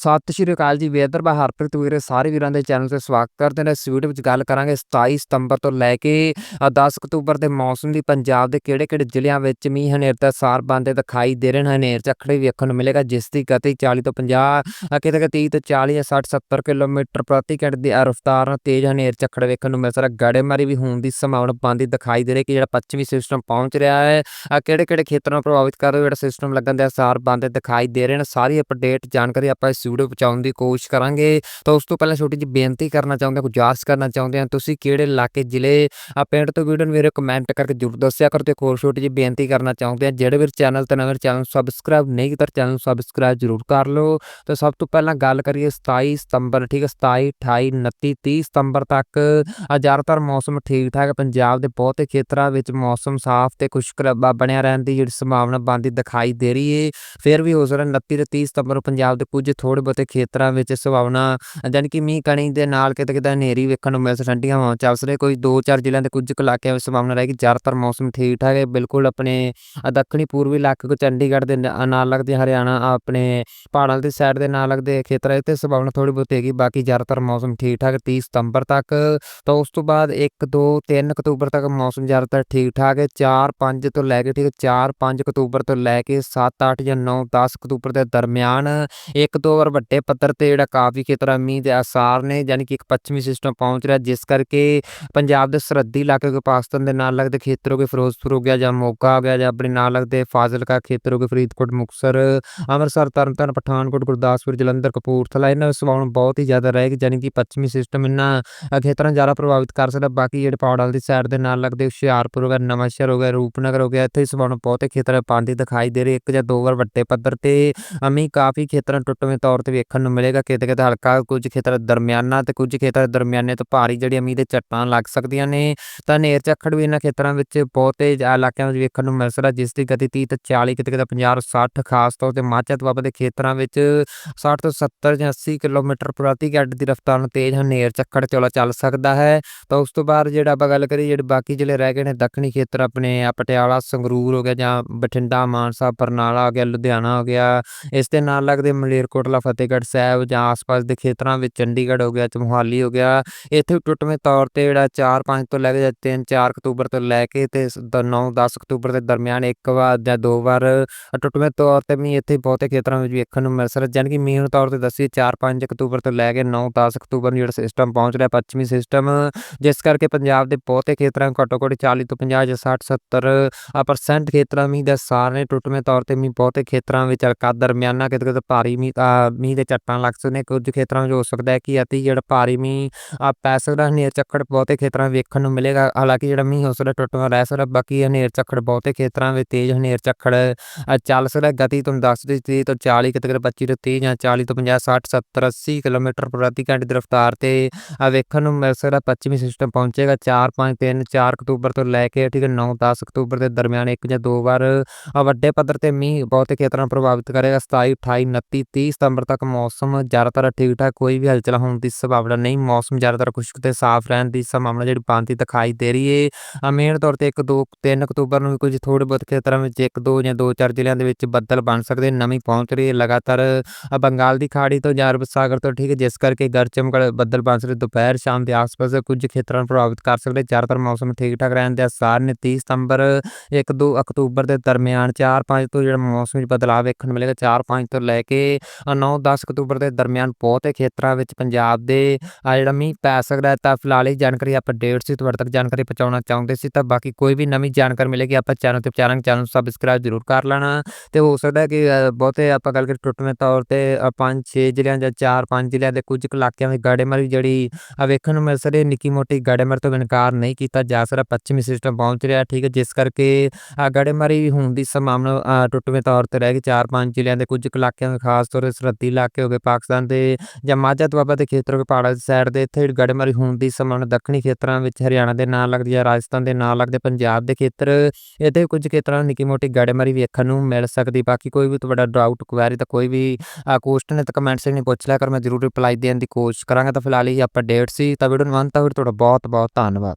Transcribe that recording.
ਸਤਿ ਸ਼੍ਰੀ ਅਕਾਲ ਜੀ, ਵੇਦਰ ਬਾ ਹਰਪ੍ਰੀਤ ਵੀਰੇ, ਸਾਰੇ ਵੀਰਾਂ ਦੇ ਚੈਨਲ ਤੇ ਸਵਾਗਤ ਕਰਦੇ ਨੇ। ਇਸ ਵੀਡੀਓ ਵਿੱਚ ਗੱਲ ਕਰਾਂਗੇ 27 ਸਤੰਬਰ ਤੋਂ ਲੈ ਕੇ 10 ਅਕਤੂਬਰ ਦੇ ਮੌਸਮ ਦੀ, ਪੰਜਾਬ ਦੇ ਕਿਹੜੇ-ਕਿਹੜੇ ਜ਼ਿਲ੍ਹਿਆਂ ਵਿੱਚ ਮੀਂਹ ਹਨੇਰ ਦਾ ਸਾਰ ਬੰਦੇ ਦਿਖਾਈ ਦੇ ਰਹੇ ਨੇ। ਹਨੇਰ ਝੱਖੜੇ ਵੇਖਣ ਨੂੰ ਮਿਲੇਗਾ, ਜਿਸ ਦੀ ਗਤੀ 40 ਤੋਂ 50 ਕਿਤੇ ਕਿਤੇ 30 ਤੋਂ 40 ਜਾਂ 60 70 ਕਿਲੋਮੀਟਰ ਪ੍ਰਤੀ ਘੰਟੇ ਦੀ ਰਫ਼ਤਾਰ ਨਾਲ ਤੇਜ਼ ਹਨੇਰ ਝੱਖੜ ਵੇਖਣ ਨੂੰ ਮਿਲ ਸਕਦਾ। ਗੜੇਮਾਰੀ ਵੀ ਹੋਣ ਦੀ ਸੰਭਾਵਨਾ ਬੰਦੀ ਦਿਖਾਈ ਦੇ ਰਹੀ ਕਿ ਜਿਹੜਾ ਪੱਛਮੀ ਸਿਸਟਮ ਪਹੁੰਚ ਰਿਹਾ ਹੈ ਕਿਹੜੇ-ਕਿਹੜੇ ਖੇਤਰਾਂ ਨੂੰ ਪ੍ਰਭਾਵਿਤ ਕਰ ਰਿਹਾ ਜਿਹੜਾ ਸਿਸਟਮ ਲੱਗਣ ਦੇ ਅਸਾਰ ਬੰਦੇ ਦਿਖਾਈ ਦੇ ਰਹੇ ਨੇ। ਸਾਰੀ ਅਪਡੇਟ ਜਾਣਕਾਰੀ ਆਪਾਂ ਇਸ ਵੀਡੀਓ ਪਹੁੰਚਾਉਣ ਦੀ ਕੋਸ਼ਿਸ਼ ਕਰਾਂਗੇ। ਤਾਂ ਉਸ ਤੋਂ ਪਹਿਲਾਂ ਛੋਟੀ ਜਿਹੀ ਬੇਨਤੀ ਕਰਨਾ ਚਾਹੁੰਦੇ ਹਾਂ ਗੁਜ਼ਾਰਿਸ਼ ਕਰਨਾ ਚਾਹੁੰਦੇ ਹਾਂ। ਤੁਸੀਂ ਕਿਹੜੇ ਇਲਾਕੇ, ਜ਼ਿਲ੍ਹੇ ਆ ਪਿੰਡ ਤੋਂ ਵੀਡੀਓ ਨੂੰ ਮੇਰੇ ਕਮੈਂਟ ਕਰਕੇ ਜ਼ਰੂਰ ਦੱਸਿਆ ਕਰੋ ਤੇ ਹੋਰ ਛੋਟੀ ਜਿਹੀ ਬੇਨਤੀ ਕਰਨਾ ਚਾਹੁੰਦੇ ਹਾਂ। ਜਿਹੜੇ ਵੀਰ ਚੈਨਲ ਤੇ ਨਵੇਂ ਚੈਨਲ ਸਬਸਕ੍ਰਾਈਬ ਨਹੀਂ ਕੀਤਾ, ਚੈਨਲ ਨੂੰ ਸਬਸਕ੍ਰਾਈਬ ਜ਼ਰੂਰ ਕਰ ਲਓ। ਤਾਂ ਸਭ ਤੋਂ ਪਹਿਲਾਂ ਗੱਲ ਕਰੀਏ 27 ਸਤੰਬਰ, ਠੀਕ ਹੈ 27 28 29 30 ਸਤੰਬਰ ਤੱਕ। ਜ਼ਿਆਦਾਤਰ ਮੌਸਮ ਠੀਕ ਠਾਕ ਪੰਜਾਬ ਦੇ ਬਹੁਤੇ ਖੇਤਰਾਂ ਵਿੱਚ ਮੌਸਮ ਸਾਫ਼ ਤੇ ਖੁਸ਼ਕ ਬਣਿਆ ਰਹਿਣ ਦੀ ਜਿਹੜੀ ਸੰਭਾਵਨਾ ਬਣਦੀ ਦਿਖਾਈ ਦੇ ਰਹੀ ਹੈ ਫਿਰ ਵੀ ਹੋ ਸਕਦਾ 29 ਤੇ 30 ਸਤੰਬਰ ਨੂੰ ਪੰਜਾਬ ਦੇ ਕੁਝ ਥੋੜੇ ਬਹੁਤੇ ਖੇਤਰਾਂ ਵਿੱਚ ਸੰਭਾਵਨਾ ਜਾਨੀ ਕਿ ਮੀਂਹ ਕਣੀ ਦੇ ਨਾਲ ਕਿਤੇ ਕਿਤੇ ਹਨੇਰੀ ਵੇਖਣ ਨੂੰ ਮਿਲ ਸਕਦੀ ਠੰਡੀਆਂ ਹਵਾਵਾਂ ਚੱਲ ਸਕਦੇ ਕੋਈ 2-4 ਜ਼ਿਲ੍ਹਿਆਂ ਦੇ ਕੁਝ ਇਲਾਕਿਆਂ ਵਿੱਚ ਸੰਭਾਵਨਾ ਰਹੇਗੀ, ਜ਼ਿਆਦਾਤਰ ਮੌਸਮ ਠੀਕ ਠਾਕ ਹੈ। ਬਿਲਕੁਲ ਆਪਣੇ ਦੱਖਣੀ ਪੂਰਬੀ ਇਲਾਕੇ ਕੋ ਚੰਡੀਗੜ੍ਹ ਦੇ ਨਾਲ ਲੱਗਦੇ ਹਰਿਆਣਾ ਆਪਣੇ ਪਹਾੜਾਂ ਦੀ ਸਾਈਡ ਦੇ ਨਾਲ ਲੱਗਦੇ ਖੇਤਰਾਂ ਇੱਥੇ ਸੰਭਾਵਨਾ ਥੋੜੀ ਬਹੁਤ ਹੈਗੀ। ਬਾਕੀ ਜ਼ਿਆਦਾਤਰ ਮੌਸਮ ਠੀਕ ਠਾਕ 30 ਸਤੰਬਰ ਤੱਕ। ਤਾਂ ਉਸ ਤੋਂ ਬਾਅਦ 1 2 3 ਅਕਤੂਬਰ ਤੱਕ ਮੌਸਮ ਜ਼ਿਆਦਾਤਰ ਠੀਕ ਠਾਕ ਹੈ। 4 5 ਤੋਂ ਲੈ ਕੇ, ਠੀਕ 4 5 ਅਕਤੂਬਰ ਤੋਂ ਲੈ ਕੇ 7 8 ਜਾਂ 9 10 ਅਕਤੂਬਰ ਦੇ ਦਰਮਿਆਨ ਇੱਕ, ਦੋ ਵਾਰ ਵੱਡੇ ਪੱਧਰ ਤੇ ਜਿਹੜਾ ਕਾਫੀ ਖੇਤਰਾਂ ਮੀਂਹ ਦੇ ਆਸਾਰ ਨੇ ਯਾਨੀ ਕਿ ਇੱਕ ਪੱਛਮੀ ਸਿਸਟਮ ਪਹੁੰਚ ਰਿਹਾ ਜਿਸ ਕਰਕੇ ਪੰਜਾਬ ਦੇ ਸਰਹੱਦੀ ਇਲਾਕੇ ਕੋ ਪਾਕਿਸਤਾਨ ਦੇ ਨਾਲ ਲੱਗਦੇ ਖੇਤਰ ਹੋ ਗਏ ਫਿਰੋਜ਼ਪੁਰ ਹੋ ਗਿਆ ਜਾਂ ਮੋਗਾ ਹੋ ਗਿਆ ਜਾਂ ਆਪਣੇ ਨਾਲ ਲੱਗਦੇ ਫਾਜ਼ਿਲਕਾ ਖੇਤਰ ਹੋ ਗਏ ਫਰੀਦਕੋਟ ਮੁਕਸਰ ਅੰਮ੍ਰਿਤਸਰ ਤਰਨਤਾਰਨ ਪਠਾਨਕੋਟ ਗੁਰਦਾਸਪੁਰ ਜਲੰਧਰ ਕਪੂਰਥਲਾ ਇਹਨਾਂ ਸੰਭਾਵਨਾ ਬਹੁਤ ਹੀ ਜ਼ਿਆਦਾ ਰਹੇਗੀ ਯਾਨੀ ਕਿ ਪੱਛਮੀ ਸਿਸਟਮ ਇਹਨਾਂ ਖੇਤਰਾਂ ਜ਼ਿਆਦਾ ਪ੍ਰਭਾਵਿਤ ਕਰ ਸਕਦਾ ਬਾਕੀ ਜਿਹੜੇ ਪਹਾੜਾਂ ਵਾਲੀ ਸਾਈਡ ਦੇ ਨਾਲ ਲੱਗਦੇ ਹੁਸ਼ਿਆਰਪੁਰ ਹੋ ਗਿਆ ਨਵਾਂਸ਼ਹਿਰ ਹੋ ਗਿਆ ਰੂਪਨਗਰ ਹੋ ਗਿਆ ਇੱਥੇ ਸੰਭਾਵਨਾ ਬਹੁਤੇ ਖੇਤਰ ਪਾਣੀ ਦਿਖਾਈ ਦੇ ਰਹੇ ਇੱਕ ਜਾਂ ਦੋ ਵਾਰ ਵੱਡੇ ਪੱਧਰ ਤੇ ਅਮੀ ਕਾਫੀ ਖੇਤਰਾਂ ਟੁੱਟਵੇਂ ਤੌਰ ਤੇ ਵੇਖਣ ਨੂੰ ਮਿਲੇਗਾ ਕਿਤੇ ਕਿਤੇ ਹਲਕਾ ਕੁਝ ਖੇਤਰ ਦਰਮਿਆਨਾ ਤੇ ਕੁਝ ਖੇਤਰ ਦਰਮਿਆਨੇ ਤੋਂ ਭਾਰੀ ਜਿਹੜੀ ਅਮੀ ਦੇ ਝੱਟਾਂ ਲੱਗ ਸਕਦੀਆਂ ਨੇ। ਤਾਂ ਨੇਰ ਝੱਖੜ ਵੀ ਇਹਨਾਂ ਖੇਤਰਾਂ ਵਿੱਚ ਬਹੁਤੇ ਇਲਾਕਿਆਂ ਵਿੱਚ ਵੇਖਣ ਨੂੰ ਮਿਲ ਸਕਦਾ, ਜਿਸ ਦੀ ਗਤੀ 30 ਤੋਂ 40 ਕਿਤੇ ਕਿਤੇ 50 60 ਖਾਸ ਤੌਰ ਤੇ ਮਾਝਾ ਦੁਆਬਾ ਦੇ ਖੇਤਰਾਂ ਵਿੱਚ 60 ਤੋਂ 70 ਜਾਂ 80 ਕਿਲੋਮੀਟਰ ਪ੍ਰਤੀ ਘੰਟੇ ਦੀ ਰਫ਼ਤਾਰ ਨਾਲ ਤੇਜ਼ ਹਨੇਰ ਝੱਖੜ ਚੋਲਾ ਚੱਲ ਸਕਦਾ ਹੈ। ਤਾਂ ਉਸ ਤੋਂ ਬਾਅਦ ਜਿਹੜਾ ਆਪਾਂ ਗੱਲ ਕਰੀਏ, ਜਿਹੜੇ ਬਾਕੀ ਜ਼ਿਲ੍ਹੇ ਰਹਿ ਗਏ ਨੇ, ਦੱਖਣੀ ਖੇਤਰ ਆਪਣੇ ਪਟਿਆਲਾ, ਸੰਗਰੂਰ ਹੋ ਗਿਆ ਜਾਂ ਬਠਿੰਡਾ, ਮਾਨਸਾ, ਬਰਨਾਲਾ ਹੋ ਗਿਆ, ਲੁਧਿਆਣਾ ਹੋ ਗਿਆ, ਇਸ ਦੇ ਨਾਲ ਲੱਗਦੇ ਮਲੇਰਕੋਟਲਾ ਫਤਿਹਗੜ੍ਹ ਸਾਹਿਬ ਜਾਂ ਆਸ-ਪਾਸ ਦੇ ਖੇਤਰਾਂ ਵਿੱਚ ਚੰਡੀਗੜ੍ਹ ਹੋ ਗਿਆ, ਚਮੋਹਾਲੀ ਹੋ ਗਿਆ, ਇੱਥੇ ਟੁੱਟਵੇਂ ਤੌਰ ਤੇ ਜਿਹੜਾ 4-5 ਤੋਂ ਲੈ ਕੇ 3-4 ਅਕਤੂਬਰ ਤੋਂ ਲੈ ਕੇ ਤੇ 9-10 ਅਕਤੂਬਰ ਦੇ ਦਰਮਿਆਨ ਇੱਕ ਵਾਰ ਜਾਂ ਦੋ ਵਾਰ ਟੁੱਟਵੇਂ ਤੌਰ ਤੇ ਮੀਂਹ ਇੱਥੇ ਬਹੁਤੇ ਖੇਤਰਾਂ ਵਿੱਚ ਵੇਖਣ ਨੂੰ ਮਿਲ ਸਕਦਾ ਜਾਨ ਕਿ ਮੀਂਹ ਤੌਰ ਤੇ ਦੱਸੀ 4-5 ਅਕਤੂਬਰ ਤੋਂ ਲੈ ਕੇ 9-10 ਅਕਤੂਬਰ ਨੂੰ ਜਿਹੜਾ ਸਿਸਟਮ ਪਹੁੰਚ ਰਿਹਾ, ਪੱਛਮੀ ਸਿਸਟਮ ਜਿਸ ਕਰਕੇ ਪੰਜਾਬ ਦੇ ਬਹੁਤੇ ਖੇਤਰਾਂ ਘੱਟੋ ਘੱਟ 40 ਤੋਂ 50 ਜਾਂ 60-70% ਖੇਤਰਾਂ ਮੀਂਹ ਦਾ ਸਾਰੇ ਟੁੱਟਵੇਂ ਤੌਰ ਤੇ ਮੀਂਹ ਬਹੁਤੇ ਖੇਤਰਾਂ ਵਿੱਚ ਹਲਕਾ ਦਰਮਿਆਨਾ ਕਿਤੇ ਕਿਤੇ ਭਾਰੀ ਮੀਂਹ ਮੀਂਹ ਦੇ ਝੱਟਾਂ ਲੱਗ ਸਕਦੇ ਕੁਝ ਖੇਤਰਾਂ ਵਿੱਚ ਹੋ ਸਕਦਾ ਹੈ ਕਿ ਅਤੀ ਜਿਹੜਾ ਭਾਰੀ ਮੀਂਹ ਪੈ ਸਕਦਾ ਹਨੇਰ ਝੱਖੜ ਬਹੁਤੇ ਖੇਤਰਾਂ ਵੇਖਣ ਨੂੰ ਮਿਲੇਗਾ। ਹਾਲਾਂਕਿ ਜਿਹੜਾ ਮੀਂਹ ਹੋ ਸਕਦਾ ਟੁੱਟਵਾ ਰਹਿ ਸਕਦਾ, ਬਾਕੀ ਹਨੇਰ ਝੱਖੜ ਬਹੁਤੇ ਖੇਤਰਾਂ ਵਿੱਚ ਤੇਜ਼ ਹਨੇਰ ਝੱਖੜ ਚੱਲ ਸਕਦਾ ਗਤੀ ਤੁਹਾਨੂੰ ਦੱਸ ਦਿੱਤੀ 30 ਤੋਂ 40 ਕਿਤੇ 25 ਤੋਂ 30 ਜਾਂ 40 ਤੋਂ 50 60 70 80 ਕਿਲੋਮੀਟਰ ਪ੍ਰਤੀ ਘੰਟੇ ਦੀ ਰਫ਼ਤਾਰ ਤੇ ਵੇਖਣ ਨੂੰ ਮਿਲ ਸਕਦਾ। ਪੱਛਮੀ ਸਿਸਟਮ ਪਹੁੰਚੇਗਾ 4 5 3 4 ਅਕਤੂਬਰ ਤੋਂ ਲੈ ਕੇ ਠੀਕ ਹੈ 9 10 ਅਕਤੂਬਰ ਦੇ ਦਰਮਿਆਨ ਇੱਕ ਜਾਂ ਦੋ ਵਾਰ ਵੱਡੇ ਪੱਧਰ ਤੇ ਮੀਂਹ ਬਹੁਤੇ ਖੇਤਰਾਂ ਨੂੰ ਪ੍ਰਭਾਵਿਤ ਕਰੇਗਾ। 27 28 29 30 ਸਤੰਬਰ ਤੱਕ ਮੌਸਮ ਜ਼ਿਆਦਾਤਰ ਠੀਕ ਠਾਕ ਕੋਈ ਵੀ ਹਲਚਲ ਹੋਣ ਦੀ ਸੰਭਾਵਨਾ ਨਹੀਂ। ਮੌਸਮ ਜ਼ਿਆਦਾਤਰ ਖੁਸ਼ਕ ਤੇ ਸਾਫ਼ ਰਹਿਣ ਦੀ ਸੰਭਾਵਨਾ ਜਿਹੜੀ ਬੰਦੀ ਦਿਖਾਈ ਦੇ ਰਹੀ ਹੈ ਮੇਨ ਤੌਰ ਤੇ 1 2 3 ਅਕਤੂਬਰ ਨੂੰ ਵੀ ਕੁਝ ਥੋੜੇ ਬਹੁਤ ਖੇਤਰਾਂ ਵਿੱਚ 1 2 ਜਾਂ 2 4 ਜ਼ਿਲ੍ਹਿਆਂ ਦੇ ਵਿੱਚ ਬੱਦਲ ਬਣ ਸਕਦੇ, ਨਵੀਂ ਪਹੁੰਚ ਰਹੀ ਹੈ ਲਗਾਤਾਰ। ਬੰਗਾਲ ਦੀ ਖਾੜੀ ਤੋਂ ਜਾਂ ਅਰਬ ਸਾਗਰ ਤੋਂ ਠੀਕ ਹੈ ਜਿਸ ਕਰਕੇ ਗਰਚਮ ਬੱਦਲ ਬਣ ਸਕਦੇ, ਦੁਪਹਿਰ, ਸ਼ਾਮ ਦੇ ਆਸ-ਪਾਸ ਕੁਝ ਖੇਤਰਾਂ ਨੂੰ ਪ੍ਰਭਾਵਿਤ ਕਰ ਸਕਦੇ। ਜ਼ਿਆਦਾਤਰ ਮੌਸਮ ਠੀਕ ਠਾਕ ਰਹਿਣ ਦੇ ਆਸਾਰ ਨੇ। 30 ਸਤੰਬਰ 1 2 ਅਕਤੂਬਰ ਦੇ ਦਰਮਿਆਨ 4 5 ਤੋਂ ਜਿਹੜਾ ਮੌਸਮ ਵਿੱਚ ਬਦਲਾਅ ਵੇਖਣ ਨੂੰ ਮਿਲੇਗਾ 4 5 ਤੋਂ 10 ਅਕਤੂਬਰ ਦੇ ਦਰਮਿਆਨ ਬਹੁਤੇ ਖੇਤਰਾਂ ਵਿੱਚ ਪੰਜਾਬ ਦੇ ਜਿਹੜਾ ਮੀਂਹ ਪੈ ਸਕਦਾ ਹੈ ਤਾਂ ਫਿਲਹਾਲ ਇਹ ਜਾਣਕਾਰੀ ਆਪਾਂ ਡੇਟ ਸੀ, ਤੁਹਾਡੇ ਤੱਕ ਜਾਣਕਾਰੀ ਪਹੁੰਚਾਉਣਾ ਚਾਹੁੰਦੇ ਸੀ ਤਾਂ ਬਾਕੀ ਕੋਈ ਵੀ ਨਵੀਂ ਜਾਣਕਾਰੀ ਮਿਲੇਗੀ, ਆਪਾਂ ਚੈਨਲ ਤੇ ਵਿਚਾਰਾਂਗੇ ਚੈਨਲ ਨੂੰ ਸਬਸਕ੍ਰਾਈਬ ਜ਼ਰੂਰ ਕਰ ਲੈਣਾ। ਤੇ ਹੋ ਸਕਦਾ ਕਿ ਬਹੁਤੇ ਆਪਾਂ ਗੱਲ ਕਰੀ ਟੁੱਟਵੇਂ ਤੌਰ ਤੇ 5-6 ਜ਼ਿਲ੍ਹਿਆਂ ਜਾਂ 4-5 ਜ਼ਿਲ੍ਹਿਆਂ ਦੇ ਕੁਝ ਇਲਾਕਿਆਂ ਵਿੱਚ ਗੜੇਮਾਰੀ ਜਿਹੜੀ ਵੇਖਣ ਨੂੰ ਮਿਲ ਸਕਦੀ ਨਿੱਕੀ ਮੋਟੀ ਗੜੇਮਾਰੀ ਤੋਂ ਇਨਕਾਰ ਨਹੀਂ ਕੀਤਾ ਜਾ ਸਕਦਾ, ਪੱਛਮੀ ਸਿਸਟਮ ਪਹੁੰਚ ਰਿਹਾ, ਠੀਕ ਹੈ, ਜਿਸ ਕਰਕੇ ਗੜੇਮਾਰੀ ਹੋਣ ਦੀ ਸੰਭਾਵਨਾ ਟੁੱਟਵੇਂ ਤੌਰ ਤੇ ਰਹਿ ਗਈ। 4-5 ਜ਼ਿਲ੍ਹਿਆਂ ਦੇ ਕੁਝ ਇਲਾਕਿਆਂ ਵਿੱਚ ਖਾਸ ਤੌਰ ਤੇ ਸਰਹੱਦੀ ਇਲਾਕੇ ਹੋ ਗਏ ਪਾਕਿਸਤਾਨ ਦੇ ਜਾਂ ਮਾਝਾ ਦੁਆਬਾ ਦੇ ਖੇਤਰ ਹੋ ਗਏ ਪਹਾੜਾਂ ਦੀ ਸਾਈਡ ਦੇ, ਇੱਥੇ ਗੜੇਮਾਰੀ ਹੋਣ ਦੀ ਸੰਭਾਵਨਾ ਦੱਖਣੀ ਖੇਤਰਾਂ ਵਿੱਚ, ਹਰਿਆਣਾ ਦੇ ਨਾਲ ਲੱਗਦੀ ਹੈ ਰਾਜਸਥਾਨ ਦੇ ਨਾਲ ਲੱਗਦੇ, ਪੰਜਾਬ ਦੇ ਖੇਤਰ, ਇੱਥੇ ਕੁਝ ਖੇਤਰਾਂ ਨਿੱਕੀ ਮੋਟੀ ਗੜੇਮਾਰੀ ਵੇਖਣ ਨੂੰ ਮਿਲ ਸਕਦੀ। ਬਾਕੀ ਕੋਈ ਵੀ ਤੁਹਾਡਾ ਡਾਊਟ ਕੁਐਰੀ ਤਾਂ ਕੋਈ ਵੀ ਕੁਐਸਚਨ ਹੈ ਤਾਂ ਕਮੈਂਟ ਸੈਕਸ਼ਨ ਵਿੱਚ ਪੁੱਛ ਲਿਆ ਕਰ, ਮੈਂ ਜ਼ਰੂਰ ਰਿਪਲਾਈ ਦੇਣ ਦੀ ਕੋਸ਼ਿਸ਼ ਕਰਾਂਗਾ। ਤਾਂ ਫਿਲਹਾਲ ਇਹ ਆਪਾਂ ਡੇਟ ਸੀ, ਤਾਂ ਵੀਡੀਓ ਨੂੰ ਅੰਤ ਤੱਕ ਤੁਹਾਡਾ ਬਹੁਤ ਬਹੁਤ ਧੰਨਵਾਦ।